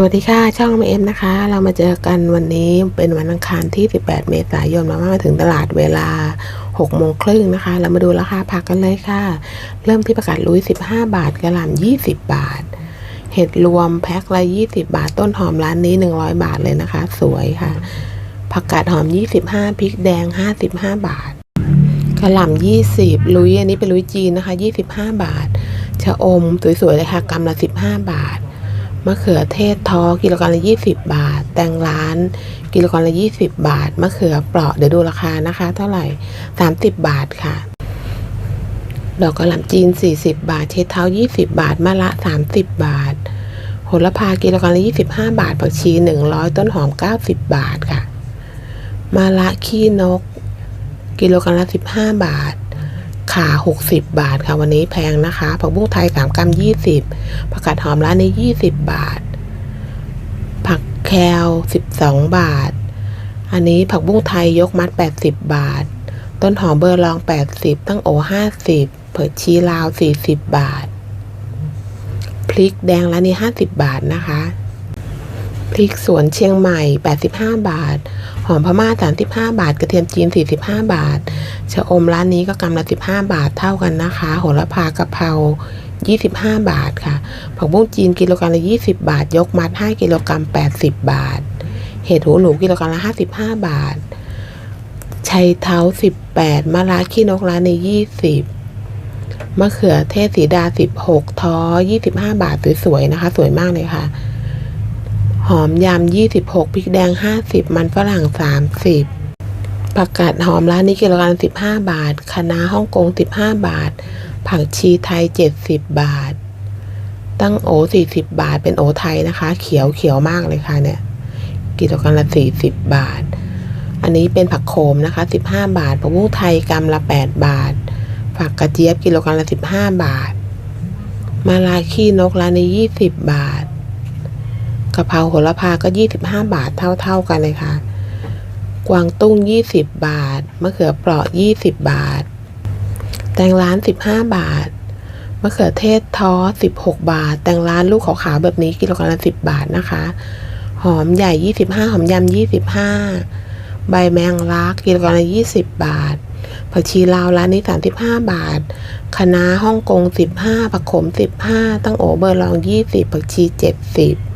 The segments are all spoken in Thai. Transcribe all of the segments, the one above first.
สวัสดีค่ะ ช่องเอ็มนะคะ เรามาเจอกันวันนี้เป็นวันอังคารที่ 18 เมษายนมามาถึงตลาดเวลา 6 โมงครึ่งนะคะ เรามาดูราคาผักกันเลยค่ะ เริ่มที่ประกาศลุย 15 บาทกระหล่ำ20 บาท เห็ดรวมแพ็คละ20 บาทต้นหอมร้านนี้ 100 บาทเลยนะคะ สวยค่ะ ผักกาดหอม 25พริกแดง 55 บาทกระหล่ำ20ลุยอันนี้เป็นลุยจีนนะคะ 25 บาทชะอมสวยๆเลยค่ะกำละ 15 บาท มะเขือเทศท้อกิโลกรัมละ20 บาท แตงร้าน กิโลกรัมละ20 บาท มะเขือเปราะเดี๋ยวดูราคานะคะ เท่าไหร่ 30 บาทค่ะ ดอกกระหล่ำจีน 40 บาท เชดเท้า 20 บาท มะละ 30 บาท โหระพากิโลกรัมละ25 บาท ผักชี 100 ต้นหอม 90 บาทค่ะ มะละขี้นก กิโลกรัมละ 15 บาท ขา 60 บาทค่ะ วันนี้แพงนะคะ ผักบุ้งไทย 3 กรัม 20ผักกาดหอมร้านนี้ 20 บาท ผักแคล12 บาท อันนี้ผักบุ้งไทยยกมัด 80 บาท ต้นหอมเบอร์ลอง 80 ตั้งโอ 50 เผิดชีลาว 40 บาท พริกแดงร้านนี้ 50 บาทนะคะ พริกสวนเชียงใหม่ 85 บาท หอมพม่า 35 บาท กระเทียมจีน 45 บาท ชะอมร้านนี้ก็กำละ 15 บาทเท่ากันนะคะ โหระพากะเพรา25 บาทค่ะ ผักบุ้งจีนกิโลกรัมละ 20 บาท ยกมัด 5 กิโลกรัม 80 บาท เห็ดหูหนูกิโลกรัมละ 55 บาท ชัยเท้า 18มะระขี้นกร้านใน 20 มะเขือเทศสีดา 16 ท้อ 25 บาท สวยๆนะคะ สวยมากเลยค่ะ หอมยำ26พริกแดง 50 มันฝรั่ง 30 ผักกาดหอมร้านนี้กิโลกรัม15 บาทคะน้าฮ่องกง 15 บาท ผักชีไทย 70 บาท ตั้งโอ40 บาท เป็นโอไทยนะคะ เขียวเขียวมากเลยค่ะเนี่ย กิโลกรัมละ 40 บาท อันนี้เป็นผักโขมนะคะ 15 บาท ผักบุ้งไทยกำละ 8 บาท ผักกระเจี๊ยบกิโลกรัมละ 15 บาท มาลาขี้นกร้านนี้20 บาท กะเพราโหระพาก็ 25 บาทเท่า ๆกันเลยค่ะ กวางตุ้ง 20 บาท มะเขือเปราะ 20 บาท แตงร้าน 15 บาท มะเขือเทศท้อ 16 บาท แตงร้านลูกขาวๆแบบนี้กิโลกรัมละ 10 บาทนะคะ หอมใหญ่ 25 หอมยำ 25 ใบแมงลักกิโลกรัมละ 20 บาท ผักชีลาวร้านนี้ 35 บาทคะน้าฮ่องกง 15 ผักขม 15 ตั้งโอเบอร์ลอง 20 ผักชี 70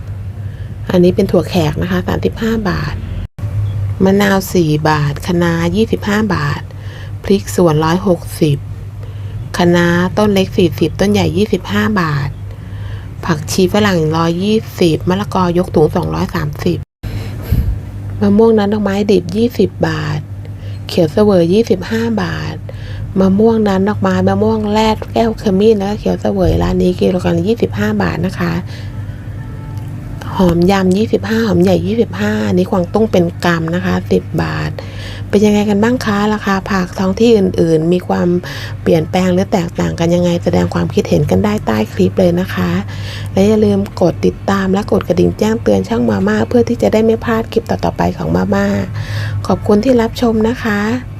อันนี้เป็นถั่วแขกนะคะ 35 บาท มะนาว 4 บาทคะน้า25 บาท พริกสวน 160คะน้าต้นเล็ก 40 ต้นใหญ่ 25 บาท ผักชีฝรั่ง 120 มะละกอยกถุง 230 มะม่วงนั้นดอกไม้ดิบ 20 บาท เขียวเสวย25 บาท มะม่วงนั้นดอกไม้มะม่วงแรดแก้วขมิ้นแล้วก็เขียวเสวยร้านนี้กิโลกรัมละ25 บาทนะคะ อมยำ25 หอมใหญ่ 25นนี้ควางตุ้งเป็นกรัมนะคะ 10 บาท เป็นยังไงกันบ้างคะ ราคาผักท้องที่อื่น ๆ มีความเปลี่ยนแปลงหรือแตกต่างกันยังไง แสดงความคิดเห็นกันได้ใต้คลิปเลยนะคะ และอย่าลืมกดติดตามและกดกระดิ่งแจ้งเตือนช่างมาม่าเพื่อที่จะได้ไม่พลาดคลิปต่อๆไปของมาม่าขอบคุณที่รับชมนะคะ